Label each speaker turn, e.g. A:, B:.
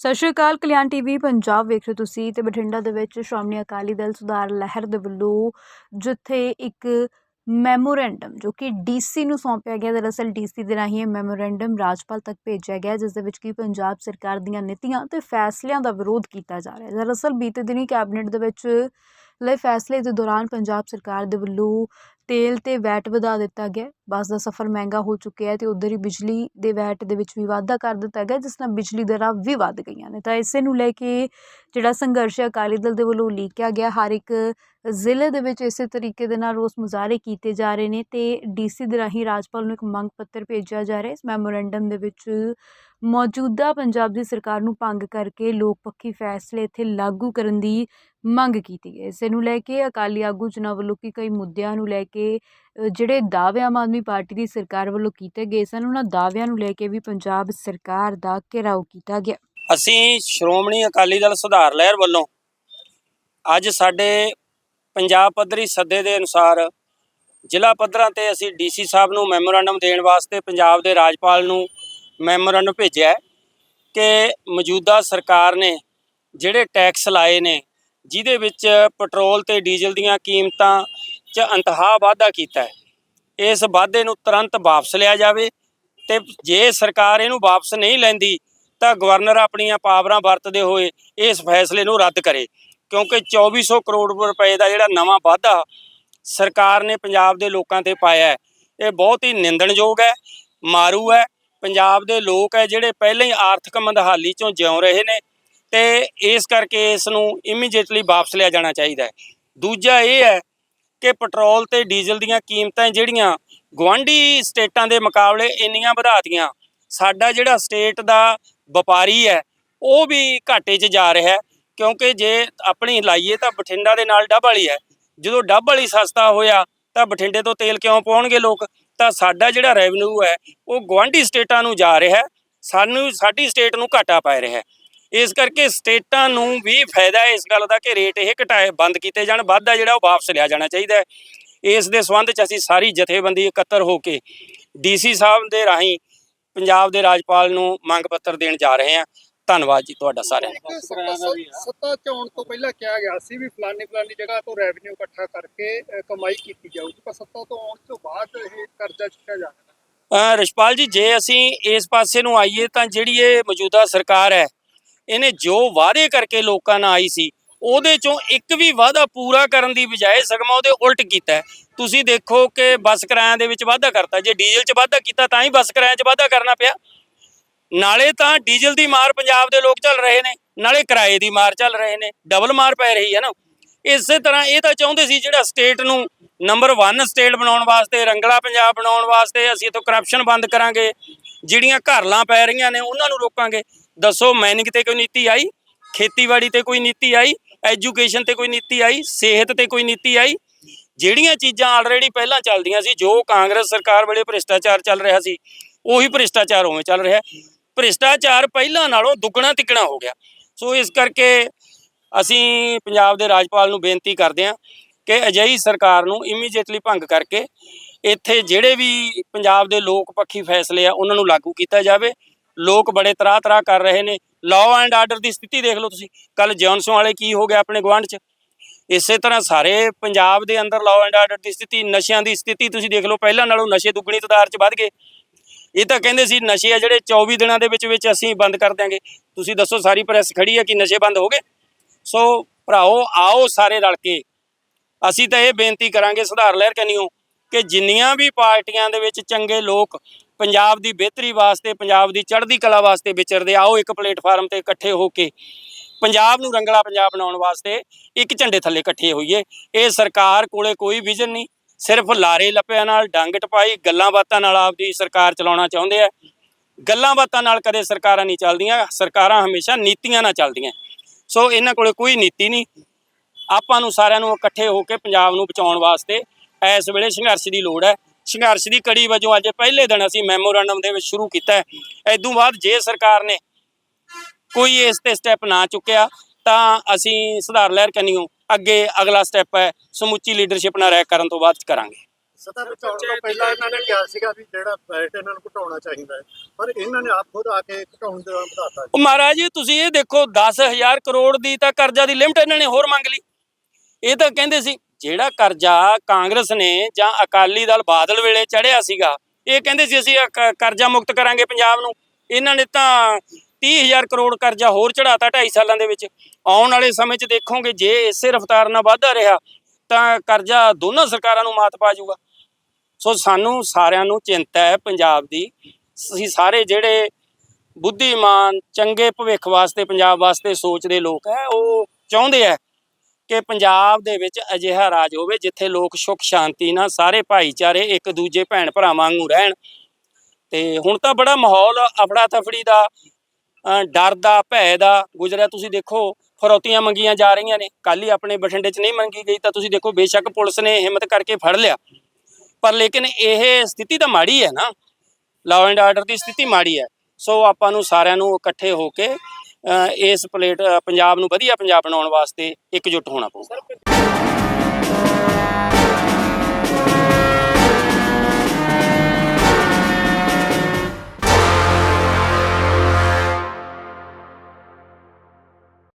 A: ਸਤਿ ਸ਼੍ਰੀ ਅਕਾਲ, ਕਲਿਆਣ ਟੀਵੀ, ਪੰਜਾਬ ਵੇਖ ਰਹੇ ਹੋ ਤੁਸੀਂ ਤੇ ਬਠਿੰਡਾ ਦੇ ਵਿੱਚ ਸ਼੍ਰੋਮਣੀ ਅਕਾਲੀ ਦਲ ਸੁਧਾਰ ਲਹਿਰ ਦੇ ਵੱਲੋਂ ਜਿੱਥੇ ਇੱਕ ਮੈਮੋਰੈਂਡਮ ਜੋ ਕਿ ਡੀਸੀ ਨੂੰ ਸੌਂਪਿਆ ਗਿਆ, ਦਰਅਸਲ ਡੀਸੀ ਦੇ ਰਾਹੀਂ ਇਹ ਮੈਮੋਰੈਂਡਮ ਰਾਜਪਾਲ ਤੱਕ ਭੇਜਿਆ ਗਿਆ, ਜਿਸ ਦੇ ਵਿੱਚ ਕਿ ਪੰਜਾਬ ਸਰਕਾਰ ਦੀਆਂ ਨੀਤੀਆਂ ਤੇ ਫੈਸਲਿਆਂ ਦਾ ਵਿਰੋਧ ਕੀਤਾ ਜਾ ਰਿਹਾ ਹੈ। ਦਰਅਸਲ ਬੀਤੇ ਦਿਨੀ ਕੈਬਨਿਟ ਦੇ ਵਿੱਚ ਲਏ ਫੈਸਲੇ ਦੇ ਦੌਰਾਨ ਪੰਜਾਬ ਸਰਕਾਰ ਦੇ ਵੱਲੋਂ ਤੇਲ ਤੇ ਵੈਟ ਵਧਾ ਦਿੱਤਾ ਗਿਆ ਬੱਸ ਦਾ ਸਫ਼ਰ ਮਹਿੰਗਾ ਹੋ ਚੁੱਕਿਆ ਅਤੇ ਉੱਧਰ ਹੀ ਬਿਜਲੀ ਦੇ ਵੈਟ ਦੇ ਵਿੱਚ ਵੀ ਵਾਧਾ ਕਰ ਦਿੱਤਾ ਗਿਆ, ਜਿਸ ਨਾਲ ਬਿਜਲੀ ਦਰਾਂ ਵੀ ਵੱਧ ਗਈਆਂ ਨੇ। ਤਾਂ ਇਸੇ ਨੂੰ ਲੈ ਕੇ ਜਿਹੜਾ ਸੰਘਰਸ਼ ਅਕਾਲੀ ਦਲ ਦੇ ਵੱਲੋਂ ਲੀਕਿਆ ਗਿਆ। ਹਰ ਇੱਕ ਜ਼ਿਲ੍ਹੇ ਦੇ ਵਿੱਚ ਇਸੇ ਤਰੀਕੇ ਦੇ ਨਾਲ ਰੋਸ ਮੁਜ਼ਾਹਰੇ ਕੀਤੇ ਜਾ ਰਹੇ ਨੇ ਅਤੇ ਡੀ ਸੀ ਦੇ ਰਾਹੀਂ ਰਾਜਪਾਲ ਨੂੰ ਇੱਕ ਮੰਗ ਪੱਤਰ ਭੇਜਿਆ ਜਾ ਰਿਹਾ ਇਸ ਮੈਮੋਰੈਂਡਮ ਦੇ ਵਿੱਚ ਮੌਜੂਦਾ ਪੰਜਾਬ ਦੀ ਸਰਕਾਰ ਨੂੰ ਭੰਗ ਕਰਕੇ ਲੋਕ ਪੱਖੀ ਫੈਸਲੇ ਇੱਥੇ ਲਾਗੂ ਕਰਨ ਦੀ ਮੰਗ ਕੀਤੀ ਹੈ। ਇਸੇ ਨੂੰ ਲੈ ਕੇ ਅਕਾਲੀ ਆਗੂ ਜਿਨ੍ਹਾਂ ਵੱਲੋਂ ਕਿ ਕਈ ਮੁੱਦਿਆਂ ਨੂੰ ਲੈ ਕੇ ਜਿਹੜੇ ਦਾਅਵੇ ਆਮ ਆਦਮੀ ਪਾਰਟੀ ਦੀ ਸਰਕਾਰ ਵੱਲੋਂ ਕੀਤੇ ਗਏ ਸਨ, ਉਹਨਾਂ ਦਾਅਵਿਆਂ ਨੂੰ ਲੈ ਕੇ ਵੀ ਪੰਜਾਬ ਸਰਕਾਰ ਦਾ ਘਿਰਾਓ ਕੀਤਾ ਗਿਆ।
B: ਅਸੀਂ ਸ਼੍ਰੋਮਣੀ ਅਕਾਲੀ ਦਲ ਸੁਧਾਰ ਲਹਿਰ ਵੱਲੋਂ ਅੱਜ ਸਾਡੇ ਪੰਜਾਬ ਪੱਧਰੀ ਸੱਦੇ ਦੇ ਅਨੁਸਾਰ ਜ਼ਿਲ੍ਹਾ ਪੱਧਰਾਂ ਤੇ ਅਸੀਂ ਡੀਸੀ ਸਾਹਿਬ ਨੂੰ ਮੈਮੋਰੰਡਮ ਦੇਣ ਵਾਸਤੇ ਪੰਜਾਬ ਦੇ ਰਾਜਪਾਲ ਨੂੰ ਮੈਮੋਰੈਂਡਮ ਭੇਜਿਆ ਕਿ ਮੌਜੂਦਾ ਸਰਕਾਰ ਨੇ ਜਿਹੜੇ ਟੈਕਸ ਲਾਏ ਨੇ, ਜਿਹਦੇ ਵਿੱਚ ਪੈਟਰੋਲ ਤੇ ਡੀਜ਼ਲ ਦੀਆਂ ਕੀਮਤਾਂ 'ਚ ਅੰਤਹਾ ਵਾਧਾ ਕੀਤਾ ਹੈ, ਇਸ ਵਾਧੇ ਨੂੰ ਤੁਰੰਤ ਵਾਪਸ ਲਿਆ ਜਾਵੇ ਤੇ ਜੇ ਸਰਕਾਰ ਇਹਨੂੰ ਵਾਪਸ ਨਹੀਂ ਲੈਂਦੀ ਤਾਂ ਗਵਰਨਰ ਆਪਣੀਆਂ ਪਾਵਰਾਂ ਵਰਤਦੇ ਹੋਏ ਇਸ ਫੈਸਲੇ ਨੂੰ ਰੱਦ ਕਰੇ, ਕਿਉਂਕਿ 2400 ਕਰੋੜ ਰੁਪਏ ਦਾ ਜਿਹੜਾ ਨਵਾਂ ਵਾਧਾ ਸਰਕਾਰ ਨੇ ਪੰਜਾਬ ਦੇ ਲੋਕਾਂ ਤੇ ਪਾਇਆ ਹੈ, ਇਹ ਬਹੁਤ ਹੀ ਨਿੰਦਣਯੋਗ ਹੈ, ਮਾਰੂ ਹੈ ਪੰਜਾਬ ਦੇ ਲੋਕ ਹੈ ਜਿਹੜੇ ਪਹਿਲਾਂ ਹੀ ਆਰਥਿਕ ਮੰਦਹਾਲੀ ਚੋਂ ਜਿਉਂ ਰਹੇ ਨੇ ਤੇ ਇਸ ਕਰਕੇ ਇਸ ਨੂੰ ਇਮੀਡੀਏਟਲੀ ਵਾਪਸ ਲਿਆ ਜਾਣਾ ਚਾਹੀਦਾ ਹੈ। ਦੂਜਾ ਇਹ ਹੈ ਕਿ ਪੈਟਰੋਲ ਤੇ ਡੀਜ਼ਲ ਦੀਆਂ ਕੀਮਤਾਂ ਜਿਹੜੀਆਂ ਗਵਾਂਢੀ ਸਟੇਟਾਂ ਦੇ ਮੁਕਾਬਲੇ ਇੰਨੀਆਂ ਵਧਾਤੀਆਂ, ਸਾਡਾ ਜਿਹੜਾ ਸਟੇਟ ਦਾ ਵਪਾਰੀ ਹੈ, ਉਹ ਵੀ ਘਾਟੇ 'ਚ ਜਾ ਰਿਹਾ ਹੈ, ਕਿਉਂਕਿ ਜੇ ਆਪਣੀ ਲਾਈਏ ਤਾਂ ਬਠਿੰਡਾ ਦੇ ਨਾਲ ਡੱਬ ਵਾਲੀ ਹੈ। ਜਦੋਂ ਡੱਬ ਵਾਲੀ ਸਸਤਾ ਹੋਇਆ ਤਾਂ ਬਠਿੰਡੇ ਤੋਂ ਤੇਲ ਕਿਉਂ ਪਾਉਣਗੇ ਲੋਕ? ਤਾਂ ਸਾਡਾ ਜਿਹੜਾ ਰੈਵਨਿਊ ਹੈ, ਉਹ ਗਵਾਂਢੀ ਸਟੇਟਾਂ ਨੂੰ ਜਾ ਰਿਹਾ ਸਾਨੂੰ, ਸਾਡੀ ਸਟੇਟ ਨੂੰ ਘਾਟਾ ਪੈ ਰਿਹਾ ਇਸ ਕਰਕੇ ਸਟੇਟਾਂ ਨੂੰ ਵੀ ਫਾਇਦਾ ਇਸ ਗੱਲ ਦਾ ਕਿ ਰੇਟ ਇਹ ਘਟਾਏ, ਬੰਦ ਕੀਤੇ ਜਾਣ, ਵਾਧਾ ਜਿਹੜਾ ਉਹ ਵਾਪਸ ਲਿਆ ਜਾਣਾ ਚਾਹੀਦਾ ਹੈ। ਇਸ ਦੇ ਸੰਬੰਧ 'ਚ ਅਸੀਂ ਸਾਰੀ ਜਥੇਬੰਦੀ ਇਕੱਤਰ ਹੋ ਕੇ ਡੀਸੀ ਸਾਹਿਬ ਦੇ ਰਾਹੀਂ ਪੰਜਾਬ ਦੇ ਰਾਜਪਾਲ ਨੂੰ ਮੰਗ ਪੱਤਰ ਦੇਣ ਜਾ ਰਹੇ ਹਾਂ। ਧੰਨਵਾਦ ਜੀ ਤੁਹਾਡਾ ਸਾਰਿਆਂ ਦਾ।
C: ਸੱਤਾ ਸੱਤਾ ਤੋਂ ਪਹਿਲਾਂ ਕਿਹਾ ਗਿਆ ਸੀ ਵੀ ਫਲਾਨੀ ਫਲਾਨੀ ਜਗ੍ਹਾ ਤੋਂ ਰੈਵਨਿਊ ਇਕੱਠਾ ਕਰਕੇ ਕਮਾਈ ਕੀਤੀ ਜਾਊਗੀ, ਪਰ ਸੱਤਾ ਤੋਂ ਆਉਣ ਤੋਂ ਬਾਅਦ ਇਹ ਕਰਜ਼ਾ ਚੁੱਕਿਆ ਜਾਣਾ
B: ਰਿਸ਼ਪਾਲ ਜੀ, ਜੇ ਅਸੀਂ ਇਸ ਪਾਸੇ ਨੂੰ ਆਈਏ ਤਾਂ ਜਿਹੜੀ ਇਹ ਮੌਜੂਦਾ ਸਰਕਾਰ ਹੈ, ਇਹਨੇ ਜੋ ਵਾਅਦੇ ਕਰਕੇ ਲੋਕਾਂ ਨਾਲ ਆਈ ਸੀ, ਉਹਦੇ ਚੋਂ ਇੱਕ ਵੀ ਵਾਅਦਾ ਪੂਰਾ ਕਰਨ ਦੀ ਬਜਾਏ ਸਗਮਾ ਉਹਦੇ ਉਲਟ ਕੀਤਾ ਤੁਸੀਂ ਦੇਖੋ ਕਿ ਬੱਸ ਕਿਰਾਇਆਂ ਦੇ ਵਿੱਚ ਵਾਧਾ ਕਰਤਾ, ਜੇ ਡੀਜ਼ਲ 'ਚ ਵਾਧਾ ਕੀਤਾ ਤਾਂ ਹੀ ਬੱਸ ਕਿਰਾਇਆਂ 'ਚ ਵਾਧਾ ਕਰਨਾ ਪਿਆ। ਨਾਲੇ ਤਾਂ ਡੀਜ਼ਲ ਦੀ ਮਾਰ ਪੰਜਾਬ ਦੇ ਲੋਕ ਚੱਲ ਰਹੇ ਨੇ, ਨਾਲੇ ਕਿਰਾਏ ਦੀ ਮਾਰ ਚੱਲ ਰਹੇ ਨੇ, ਡਬਲ ਮਾਰ ਪੈ ਰਹੀ ਹੈ ਨਾ। ਇਸੇ ਤਰ੍ਹਾਂ ਇਹ ਤਾਂ ਚਾਹੁੰਦੇ ਸੀ ਜਿਹੜਾ ਸਟੇਟ ਨੂੰ ਨੰਬਰ 1 ਸਟੇਟ ਬਣਾਉਣ ਵਾਸਤੇ, ਰੰਗਲਾ ਪੰਜਾਬ ਬਣਾਉਣ ਵਾਸਤੇ ਅਸੀਂ ਇਥੋਂ ਕਰਪਸ਼ਨ ਬੰਦ ਕਰਾਂਗੇ, ਜਿਹੜੀਆਂ ਘਰਲਾਂ ਪੈ ਰਹੀਆਂ ਨੇ ਉਹਨਾਂ ਨੂੰ ਰੋਕਾਂਗੇ। ਦੱਸੋ ਮਾਈਨਿੰਗ ਤੇ ਕੋਈ ਨੀਤੀ ਆਈ? ਖੇਤੀਬਾੜੀ ਤੇ ਕੋਈ ਨੀਤੀ ਆਈ? ਐਜੂਕੇਸ਼ਨ ਤੇ ਕੋਈ ਨੀਤੀ ਆਈ? ਸਿਹਤ ਤੇ ਕੋਈ ਨੀਤੀ ਆਈ? ਜਿਹੜੀਆਂ ਚੀਜ਼ਾਂ ਆਲਰੇਡੀ ਪਹਿਲਾਂ ਚੱਲਦੀਆਂ ਸੀ, ਜੋ ਕਾਂਗਰਸ ਸਰਕਾਰ ਵੇਲੇ ਭ੍ਰਿਸ਼ਟਾਚਾਰ ਚੱਲ ਰਿਹਾ ਸੀ, ਉਹੀ ਭ੍ਰਿਸ਼ਟਾਚਾਰ ਉਵੇਂ ਚੱਲ ਰਿਹਾ। ਭ੍ਰਿਸ਼ਟਾਚਾਰ ਪਹਿਲਾਂ ਨਾਲੋਂ ਦੁੱਗਣਾ ਤਿੱਗਣਾ ਹੋ ਗਿਆ। ਸੋ ਇਸ ਕਰਕੇ ਅਸੀਂ ਪੰਜਾਬ ਦੇ ਰਾਜਪਾਲ ਨੂੰ ਬੇਨਤੀ ਕਰਦੇ ਹਾਂ ਕਿ ਅਜਿਹੀ ਸਰਕਾਰ ਨੂੰ ਇਮੀਡੀਏਟਲੀ ਭੰਗ ਕਰਕੇ ਇੱਥੇ ਜਿਹੜੇ ਵੀ ਪੰਜਾਬ ਦੇ ਲੋਕ ਪੱਖੀ ਫੈਸਲੇ ਆ, ਉਹਨਾਂ ਨੂੰ ਲਾਗੂ ਕੀਤਾ ਜਾਵੇ। ਲੋਕ ਬੜੇ ਤਰਾਹ ਤਰਾਹ ਕਰ ਰਹੇ ਨੇ। ਲਾਅ ਐਂਡ ਆਰਡਰ ਦੀ ਸਥਿਤੀ ਦੇਖ ਲਓ ਤੁਸੀਂ। ਕੱਲ ਜੌਨਸਨ ਵਾਲੇ ਕੀ ਹੋ ਗਿਆ ਆਪਣੇ ਗਵਾਂਢ 'ਚ? ਇਸੇ ਤਰ੍ਹਾਂ ਸਾਰੇ ਪੰਜਾਬ ਦੇ ਅੰਦਰ ਲਾਅ ਐਂਡ ਆਰਡਰ ਦੀ ਸਥਿਤੀ, ਨਸ਼ਿਆਂ ਦੀ ਸਥਿਤੀ ਤੁਸੀਂ ਦੇਖ ਲਓ। ਪਹਿਲਾਂ ਨਾਲੋਂ ਨਸ਼ੇ ਦੁੱਗਣੀ ਤਦਾਰ 'ਚ ਵੱਧ ਗਏ। ਇਹ ਤਾਂ ਕਹਿੰਦੇ ਸੀ, ਨਸ਼ੇ ਆ ਜਿਹੜੇ 24 ਦਿਨਾਂ ਦੇ ਵਿੱਚ ਵਿੱਚ ਅਸੀਂ ਬੰਦ ਕਰ ਦਿਆਂਗੇ। ਤੁਸੀਂ ਦੱਸੋ, ਸਾਰੀ ਪ੍ਰੈਸ ਖੜੀ ਹੈ ਕਿ ਨਸ਼ੇ ਬੰਦ ਹੋ ਗਏ? ਸੋ ਭਰਾਓ ਆਓ ਸਾਰੇ ਰਲ ਕੇ। ਅਸੀਂ ਤਾਂ ਇਹ ਬੇਨਤੀ ਕਰਾਂਗੇ ਸੁਧਾਰ ਲਹਿਰ ਕਨੀਓ ਕਿ ਜਿੰਨੀਆਂ ਵੀ ਪਾਰਟੀਆਂ ਦੇ ਵਿੱਚ ਚੰਗੇ ਲੋਕ ਪੰਜਾਬ ਦੀ ਬਿਹਤਰੀ ਵਾਸਤੇ, ਪੰਜਾਬ ਦੀ ਚੜ੍ਹਦੀ ਕਲਾ ਵਾਸਤੇ ਵਿਚਰਦੇ ਆਓ ਇੱਕ ਪਲੇਟਫਾਰਮ ਤੇ ਇਕੱਠੇ ਹੋ ਕੇ ਪੰਜਾਬ ਨੂੰ ਰੰਗਲਾ ਪੰਜਾਬ ਬਣਾਉਣ ਵਾਸਤੇ ਇੱਕ ਝੰਡੇ ਥੱਲੇ ਇਕੱਠੇ ਹੋਈਏ। ਇਹ ਸਰਕਾਰ ਕੋਲੇ ਕੋਈ ਵਿਜ਼ਨ ਨਹੀਂ। ਸਿਰਫ ਲਾਰੇ ਲੱਪਿਆਂ ਨਾਲ, ਡੰਗ ਟਪਾਈ, ਗੱਲਾਂ ਬਾਤਾਂ ਨਾਲ ਆਪਦੀ ਸਰਕਾਰ ਚਲਾਉਣਾ ਚਾਹੁੰਦੇ ਆ। ਗੱਲਾਂ ਬਾਤਾਂ ਨਾਲ ਕਦੇ ਸਰਕਾਰਾਂ ਨਹੀਂ ਚੱਲਦੀਆਂ, ਸਰਕਾਰਾਂ ਹਮੇਸ਼ਾ ਨੀਤੀਆਂ ਨਾਲ ਚੱਲਦੀਆਂ। ਸੋ ਇਹਨਾਂ ਕੋਲੇ ਕੋਈ ਨੀਤੀ ਨਹੀਂ। ਆਪਾਂ ਨੂੰ ਸਾਰਿਆਂ ਨੂੰ ਇਕੱਠੇ ਹੋ ਕੇ ਪੰਜਾਬ ਨੂੰ ਬਚਾਉਣ ਵਾਸਤੇ ਇਸ ਵੇਲੇ ਸੰਘਰਸ਼ ਦੀ ਲੋੜ ਹੈ। ਸੰਘਰਸ਼ ਦੀ ਕੜੀ ਵਜੋਂ ਅੱਜ ਪਹਿਲੇ ਦਿਨ ਅਸੀਂ ਮੈਮੋਰੈਂਡਮ ਦੇ ਵਿੱਚ ਸ਼ੁਰੂ ਕੀਤਾ ਹੈ। ਇਦੋਂ ਬਾਅਦ ਜੇ ਸਰਕਾਰ ਨੇ ਕੋਈ ਇਸ ਤੇ ਸਟੈਪ ਨਾ ਚੁੱਕਿਆ ਤਾਂ ਅਸੀਂ ਸੁਧਾਰ ਲਹਿਰ ਕੰਨਿਓ ਅੱਗੇ ਅਗਲਾ ਸਟੈਪ ਹੈ ਸਮੁੱਚੀ ਲੀਡਰਸ਼ਿਪ ਨਾਲ ਰਹਿ ਕਰਨ ਤੋਂ ਬਾਅਦ ਕਰਾਂਗੇ।
D: ਸਤਾ ਬਚਾਉਣ ਤੋਂ ਪਹਿਲਾਂ ਇਹਨਾਂ ਨੇ ਕਿਹਾ ਸੀਗਾ ਵੀ ਜਿਹੜਾ ਬੈਟ ਇਹਨਾਂ ਨੂੰ ਘਟਾਉਣਾ ਚਾਹੀਦਾ ਹੈ ਪਰ ਇਹਨਾਂ ਨੇ ਆਪ ਖੁਦ ਆ ਕੇ ਘਟਾਉਣ ਦੇ ਵਧਾਤਾ
B: ਉਹ ਮਹਾਰਾਜ ਜੀ ਤੁਸੀਂ ਇਹ ਦੇਖੋ 10000 ਕਰੋੜ ਦੀ ਤਾਂ ਕਰਜ਼ਾ ਦੀ ਲਿਮਟ ਇਹਨਾਂ ਨੇ ਹੋਰ ਮੰਗ ਲਈ। ਇਹ ਤਾਂ ਕਹਿੰਦੇ ਸੀ, ਜਿਹੜਾ ਕਰਜ਼ਾ ਕਾਂਗਰਸ ਨੇ ਜਾਂ ਅਕਾਲੀ ਦਲ ਬਾਦਲ ਵੇਲੇ ਚੜਿਆ ਸੀਗਾ, ਇਹ ਕਹਿੰਦੇ ਸੀ ਅਸੀਂ ਕਰਜ਼ਾ ਮੁਕਤ ਕਰਾਂਗੇ ਪੰਜਾਬ ਨੂੰ। ਇਹਨਾਂ ਨੇ ਤਾਂ 30000 ਕਰੋੜ ਕਰਜ਼ਾ ਹੋਰ ਚੜਾਤਾ 2.5 ਸਾਲਾਂ ਦੇ ਵਿੱਚ। ਆਉਣ ਵਾਲੇ ਸਮੇਂ 'ਚ ਦੇਖੋਗੇ, ਜੇ ਇਸੇ ਰਫ਼ਤਾਰ ਨਾਲ ਵਾਧਾ ਰਿਹਾ, ਤਾਂ ਕਰਜ਼ਾ ਦੋਨਾਂ ਸਰਕਾਰਾਂ ਨੂੰ ਮਾਤ ਪਾ ਜਾਊਗਾ। ਸੋ ਸਾਨੂੰ ਸਾਰਿਆਂ ਨੂੰ ਚਿੰਤਾ ਹੈ ਪੰਜਾਬ ਦੀ। ਅਸੀਂ ਸਾਰੇ ਜਿਹੜੇ ਬੁੱਧੀਮਾਨ, ਚੰਗੇ ਭਵਿੱਖ ਵਾਸਤੇ, ਪੰਜਾਬ ਵਾਸਤੇ ਸੋਚਦੇ ਲੋਕ ਹੈ, ਉਹ ਚਾਹੁੰਦੇ ਹੈ ਕਿ ਪੰਜਾਬ ਦੇ ਵਿੱਚ ਅਜਿਹਾ ਰਾਜ ਹੋਵੇ ਜਿੱਥੇ ਲੋਕ ਸੁੱਖ, ਸ਼ਾਂਤੀ ਨਾਲ ਸਾਰੇ ਭਾਈਚਾਰੇ ਇੱਕ ਦੂਜੇ ਭੈਣ ਭਰਾਵਾਂ ਵਾਂਗੂ ਰਹਿਣ। ਤੇ ਹੁਣ ਤਾਂ ਬੜਾ ਮਾਹੌਲ ਅਫੜਾ ਤਫੜੀ ਦਾ ਡਰ ਦਾ, ਭੈ ਦਾ ਗੁਜ਼ਰਿਆ। ਤੁਸੀਂ ਦੇਖੋ, ਫਰੋਤੀਆਂ ਮੰਗੀਆਂ ਜਾ ਰਹੀਆਂ ਨੇ। ਕੱਲ ਹੀ ਆਪਣੇ ਬਠਿੰਡੇ 'ਚ ਨਹੀਂ ਮੰਗੀ ਗਈ ਤਾਂ ਤੁਸੀਂ ਦੇਖੋ, ਬੇਸ਼ੱਕ ਪੁਲਿਸ ਨੇ ਹਿੰਮਤ ਕਰਕੇ ਫੜ ਲਿਆ। ਪਰ ਲੇਕਿਨ ਇਹ ਸਥਿਤੀ ਤਾਂ ਮਾੜੀ ਹੈ ਨਾ। ਲਾਅ ਐਂਡ ਆਰਡਰ ਦੀ ਸਥਿਤੀ ਮਾੜੀ ਹੈ। ਸੋ ਆਪਾਂ ਨੂੰ ਸਾਰਿਆਂ ਨੂੰ ਇਕੱਠੇ ਹੋ ਕੇ ਇਸ ਪਲੇਟ ਪੰਜਾਬ ਨੂੰ ਵਧੀਆ ਪੰਜਾਬ ਬਣਾਉਣ ਵਾਸਤੇ ਇਕਜੁੱਟ ਹੋਣਾ ਪਊਗਾ।